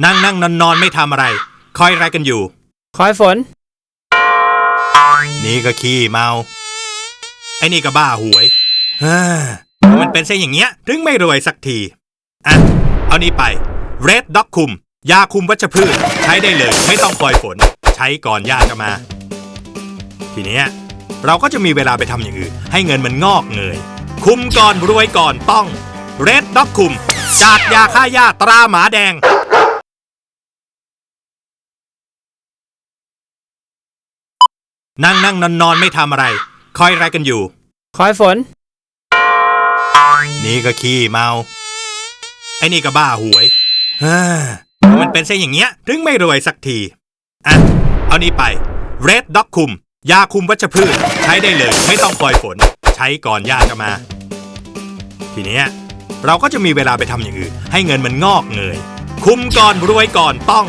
นั่งนั่งนอนนอนไม่ทำอะไร คอยอะไรกันอยู่ คอยฝน นี่ก็ขี้เมา ไอ้นี่ก็บ้าหวยเฮ้อมันเป็นเส้นอย่างเงี้ย ถึงไม่รวยสักที อะ เอานี่ไป Red Dog คุม ยาคุมวัชพืช ใช้ได้เลยไม่ต้องคอยฝน ใช้ก่อนญาติจะมา ทีเนี้ย เราก็จะมีเวลาไปทำอย่างอื่น ให้เงินมันงอกเงย คุมก่อนรวยก่อนต้อง Red Dog คุม จากยาฆ่าหญ้าตราหมาแดง นั่งนั่งนอนนอนไม่ทำอะไร คอยอะไรกันอยู่ คอยฝน นี่ก็ขี้เมา ไอ้นี่ก็บ้าหวยเฮ้อมันเป็นเส้นอย่างเงี้ย ถึงไม่รวยสักที อะ เอานี่ไป Red Dog คุม ยาคุมวัชพืช ใช้ได้เลยไม่ต้องคอยฝน ใช้ก่อนญาติจะมา ทีเนี้ย เราก็จะมีเวลาไปทำอย่างอื่น ให้เงินมันงอกเงย คุมก่อนรวยก่อนต้อง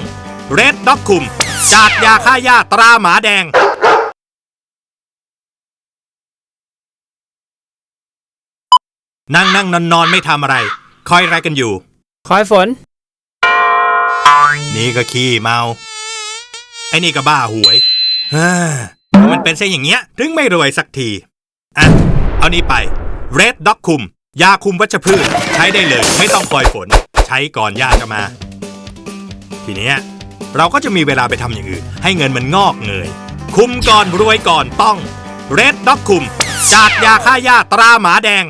Red Dog คุม จากยาฆ่าหญ้าตราหมาแดง นั่งนั่งนอนนอนไม่ทำอะไร คอยอะไรกันอยู่ คอยฝน นี่ก็ขี้เมา ไอ้นี่ก็บ้าหวยเฮ้อมันเป็นเส้นอย่างเงี้ย ถึงไม่รวยสักที อะ เอานี่ไป Red Dog คุม ยาคุมวัชพืช ใช้ได้เลยไม่ต้องคอยฝน ใช้ก่อนญาติจะมา ทีเนี้ย เราก็จะมีเวลาไปทำอย่างอื่น ให้เงินมันงอกเงย คุมก่อนรวยก่อนต้อง Red Dog คุม จากยาฆ่าหญ้าตราหมาแดง